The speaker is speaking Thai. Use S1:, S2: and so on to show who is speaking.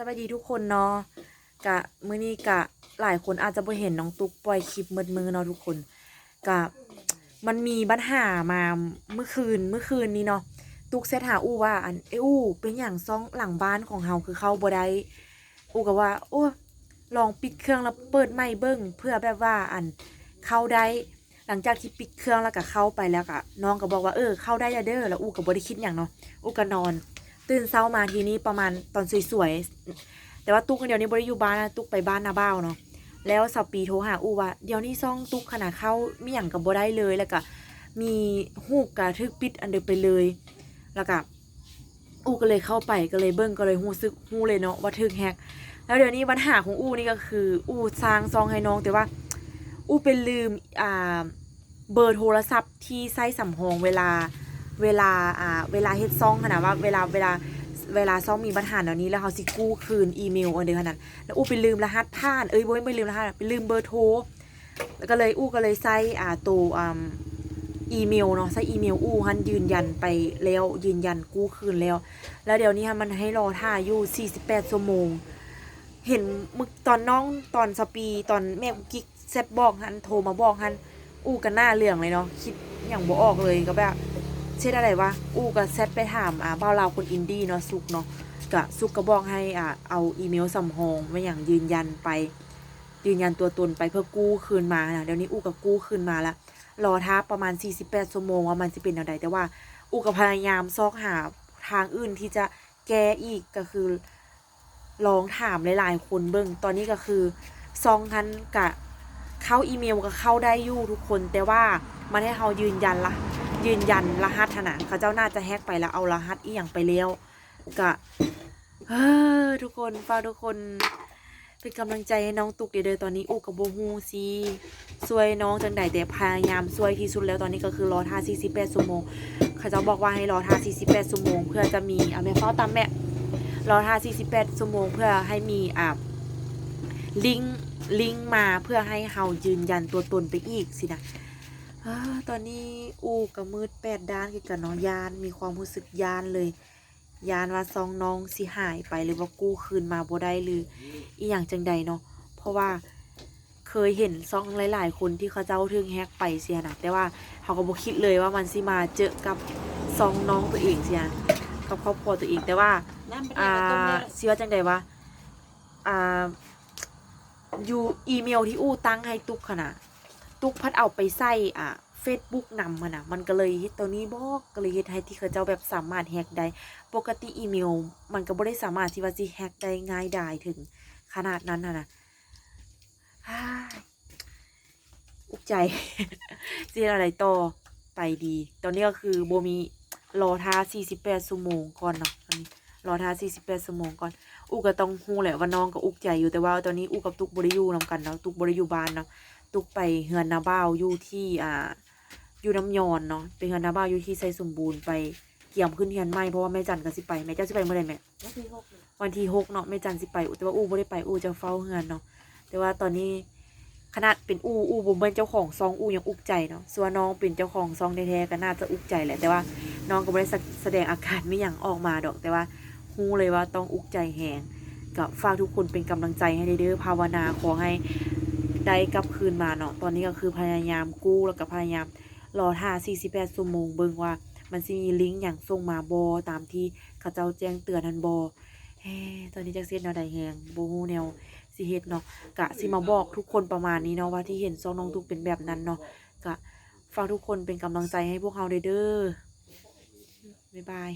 S1: สวัสดีทุกคนเนาะกะมื้อนี้กะหลายคนอาจจะบ่เห็นน้องตุ๊กปล่อยคลิปมืดมือเนาะทุกคนกะมันมีปัญหามาเมื่อคืนเมื่อคืนนี้เนาะตุ๊กเซตหาอู้ว่าอันเออู้เป็นอย่างซ่องหลังบ้านของเฮาคือเข้าบ่ได้อู้ก็ว่า โอ้ลองปิดเครื่องแล้วเปิดไมค์เบิ่งเพื่อแบบว่าอันเข้าได้หลังจากที่ปิดเครื่องแล้วก็เข้าไปแล้วก็น้องก็บอกว่าเออเข้าได้เด้อแล้วอู้ก็บ่ได้คิดหยังเนาะอู้ก็นอน ตื่นเช้ามาทีนี้ประมาณตอนสวยๆ แต่ว่าตุ๊กคนเดียวนี้บ่ได้อยู่บ้านนะตุ๊กไปบ้านนาบ้าวเนาะ แล้วสาวปีโทรหาอูว่าเดี๋ยวนี้ซ่องตุ๊กขนาดเข้าไมีหยังกับบ่ได้เลยแล้วก็มีหูกกระทึกปิดอันเดียวไปเลย แล้วก็อูก็เลยเข้าไปก็เลยเบิ้งก็เลยหูซึกหูเลยเนาะว่าทึกแฮก แล้วเดี๋ยวนี้ปัญหาของอูนี่ก็คือ อูสร้างซองให้น้องแต่ว่า อูเป็นลืมอ่าเบอร์โทรศัพท์ที่ใส่สำรองเวลา เวลาอ่าเวลาเฮ็ดซองขนาดว่าเวลาเวลาเวลาซ่องมีปัญหาแนวนี้แล้วเขาสิกู้คืนอีเมลอันเดียวขนาดแล้วอูไปลืมรหัสผ่านเอ้ยบ่ไม่ลืมรหัสไปลืมเบอร์โทรแล้วก็เลยอูก็เลยใส่อ่าตัวอ่าอีเมลเนาะใส่อีเมลอูหันยืนยันไปแล้วยืนยันกู้คืนแล้ว แล้วเดี๋ยวนี้มันให้รอท่าอยู่48ชั่วโมง เห็นมึกตอนน้องตอนสปีตอนแม่กุกิ๊กเซตบอกฮันโทรมาบอกฮันอู้กันหน้าเรื่องเลยเนาะคิดอย่างบ่ออกเลยก็แบบ เช่นอะไรวะอู้ก็เซตไปถามอ่าบ้าวลาคนอินดี้เนาะซุกเนาะก็ซุกก็บอกให้อ่าเอาอีเมลสำรองไว้อย่างยืนยันไปยืนยันตัวตนไปเพื่อกู้คืนมานะเดี๋ยวนี้อู้ก็กู้คืนมาละรอท้าประมาณ 48ชั่วโมงว่ามันจะเป็นแนวใดแต่ว่าอู้ก็พยายามซอกหาทางอื่นที่จะแก้อีกก็คือลองถามหลายๆคนเบิ่งตอนนี้ก็คือซองทันกะเข้าอีเมลก็เข้าได้อยู่ทุกคน แต่ว่ามันให้เขายืนยันละ ยืนยันรหัสขนาเขาเจ้าน่าจะแฮกไปแล้วเอารหัสอีหยังไปแล้วกะเฮ้อทุกคนฝากทุกคนเป็นกำลังใจให้น้องตุกเด้อๆตอนนี้อูกับโบฮูซีช่วยน้องจังใดแต่พยายามช่วยที่สุดแล้วตอนนี้ก็คือรอท่า48ชั่วโมงเขาเจ้าบอกว่าให้รอท่า48ชั่วโมง เพื่อจะมีเอาแม่เฝ้าตามแม่รอท่า48ชั่วโมง เพื่อให้มีอ่าลิงก์ลิงก์มาเพื่อให้เฮายืนยันตัวตนไปอีกสินะ อาตอนนี้อูกับมืดแปดด้านคือกันเนาะยานมีความรู้สึกยานเลย ยานว่าซองน้องสิหายไปหรือว่ากู้คืนมาบ่ได้หรืออีหยังจังใดเนาะเพราะว่าเคยเห็นซองหลาย ๆ คนที่เขาเจ้าถึงแฮกไปเสียนะแต่ว่าเขาก็บ่คิดเลยว่ามันสิมาเจอกับซองน้องตัวเองเสียกับครอบครัวตัวเองแต่ว่าอ่าสิว่าจังใดวะอ่าอยู่อีเมลที่อู้ตั้งให้ตุกขนาด ตุกพัดเอาไปใส่อ่า Facebook นำมันนะมันก็เลยเฮ็ดตัวนี้บอกก็เลยเฮ็ดให้ที่เขาเจ้าแบบสามารถแฮกได้ ปกติอีเมล มันก็บ่ได้สามารถที่ว่าสิแฮกได้ง่ายดายถึงขนาดนั้นน่ะนะฮ่าอุกใจสิอะไรต่อไปดี ตอนนี้ก็คือโบมีรอท่า48ชั่วโมงก่อนเนาะอันนี้รอท่า48ชั่วโมงก่อนอูก็ต้องฮู้แหละว่าน้องก็อุกใจอยู่แต่ว่าตอนนี้อูกับตุกบ่ได้อยู่นํกันเนาะตุกบ่ได้อยู่บ้านเนาะ ตุกไปเฮือนนาบ้าวอยู่ที่อ่าอยู่น้ำยอนเนาะไปเฮือนนาบ้าวอยู่ที่ไซสมบูรณ์ไปเกี่ยมขึ้นเฮือนใหม่เพราะว่าแม่จันก็สิไปแม่เจ้าสิไปเมื่อใดแม่
S2: วันที่หกเลย
S1: วันที่หกเนาะแม่จันสิไปแต่ว่าอูบ่ได้ไปอูจะเฝ้าเฮือนเนาะแต่ว่าตอนนี้ขนาดเป็นอูอูบ่เป็นเจ้าของซองอูยังอุกใจเนาะส่วนน้องเป็นเจ้าของซองแท้ๆก็น่าจะอุกใจแหละ แต่ว่าน้องก็บ่ได้แสดงอาการไม่หยังออกมาดอก แต่ว่าฮู้เลยว่าต้องอุกใจแหงก็ฝากทุกคนเป็นกำลังใจให้เด้อภาวนาขอให้ ได้กลับคืนมาเนาะตอนนี้ก็คือพยายามกู้แล้วก็พยายามรอท่า48ชั่วโมงเบิ่งว่า มันสิมีลิงก์อย่างส่งมาบ่ตามที่เขาเจ้าแจ้งเตือนทันบ่เฮ้ตอนนี้จักเสียแนวใดแฮงบ่ฮู้แนวสิเฮ็ดเนาะกะสิมาบอกทุกคนประมาณนี้เนาะว่าที่เห็นซองน้องทุกเป็นแบบนั้นเนาะกะฝากทุกคนเป็นกำลังใจให้พวกเราเด้อเด้อบ๊ายบาย